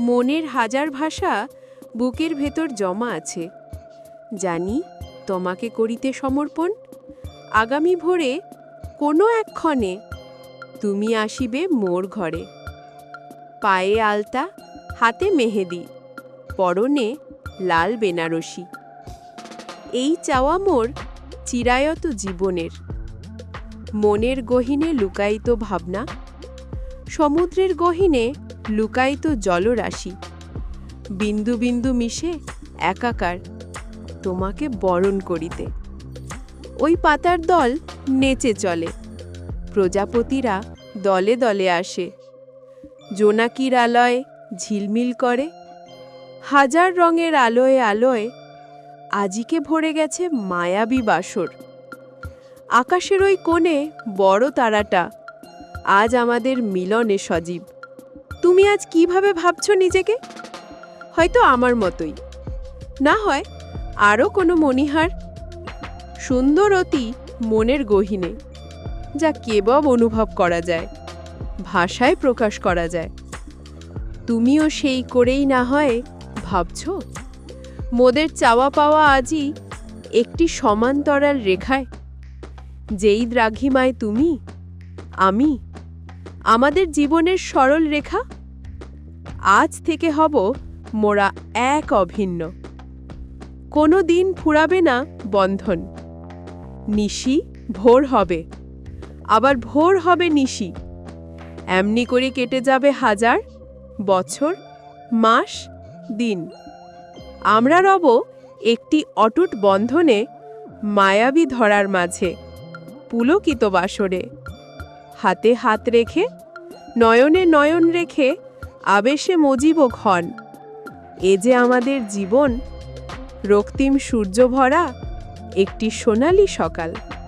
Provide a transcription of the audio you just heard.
মনের হাজার ভাষা বুকের ভেতর জমা আছে। জানি তোমাকে করিতে সমর্পণ। আগামী ভোরে কোনো একক্ষণে তুমি আসিবে মোর ঘরে। পায়ে আলতা, হাতে মেহেদি, পরনে লাল বেনারসি। এই চাওয়া মোর চিরায়ত জীবনের। মনের গহিনে লুকায়িত ভাবনা। সমুদ্রের গহিনে লুকায়িত জলরাশি। বিন্দু বিন্দু মিশে একাকার, তোমাকে বরণ করিতে। ওই পাতার দল নেচে চলে। প্রজাপতিরা দলে দলে আসে। জোনাকির আলয় ঝিলমিল করে। হাজার রঙের আলোয় আলোয় আজিকে ভরে গেছে মায়াবী বাসর। আকাশের ওই কোণে বড় তারাটা। আজ আমাদের মিলনে সজীব। তুমি আজ কীভাবে ভাবছ নিজেকে? হয়তো আমার মতোই। না হয় আরও কোনো মণিহার। সুন্দর অতি মনের গহিনে, যা কেবব অনুভব করা যায়, ভাষায় প্রকাশ করা যায়। তুমিও সেই করেই না হয় ভাবছ? মোদের চাওয়া পাওয়া আজই একটি সমান্তরাল রেখায়। যেই দ্রাঘিমায় তুমি, আমি, আমাদের জীবনের সরল রেখা? আজ থেকে হব মোরা এক অভিন্ন। কোনো দিন ফুরাবে না বন্ধন। নিশি ভোর হবে। আবার ভোর হবে নিশি। এমনি করে কেটে যাবে হাজার, বছর, মাস, দিন। আমরা রব একটি অটুট বন্ধনে মায়াবী ধরার মাঝে, পুলকিত বাসরে। হাতে হাত রেখে, নয়নে নয়ন রেখে আবেশে মজিব ক্ষণ এ যে আমাদের জীবন রক্তিম সূর্য ভরা একটি সোনালি সকাল।